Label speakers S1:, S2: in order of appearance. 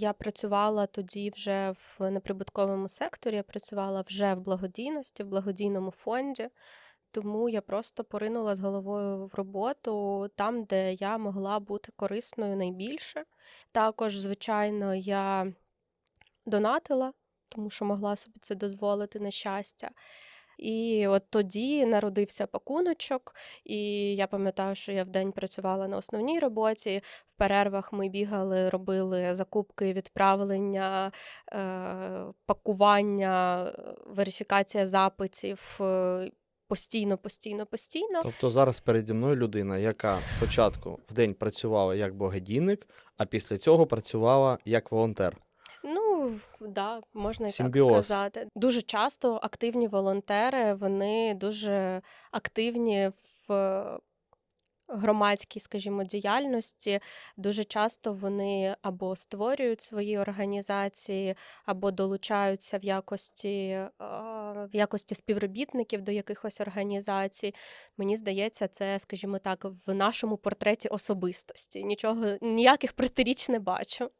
S1: Я працювала тоді вже в неприбутковому секторі, я працювала вже в благодійності, в благодійному фонді. Тому я просто поринула з головою в роботу там, де я могла бути корисною найбільше. Також, звичайно, я донатила, тому що могла собі це дозволити на щастя. І от тоді народився пакуночок, і я пам'ятаю, що я вдень працювала на основній роботі. В перервах ми бігали, робили закупки, відправлення, е, пакування, верифікація запитів. е, Постійно, постійно, постійно.
S2: Тобто зараз переді мною людина, яка спочатку в день працювала як благодійник, а після цього працювала як волонтер.
S1: Ну, да, можна і
S2: Симбіоз.
S1: так сказати. Дуже часто активні волонтери, вони дуже активні в громадській, скажімо, діяльності. Дуже часто вони або створюють свої організації, або долучаються в якості, е, в якості співробітників до якихось організацій. Мені здається, це, скажімо так, в нашому портреті особистості. Нічого, ніяких протиріч не бачу.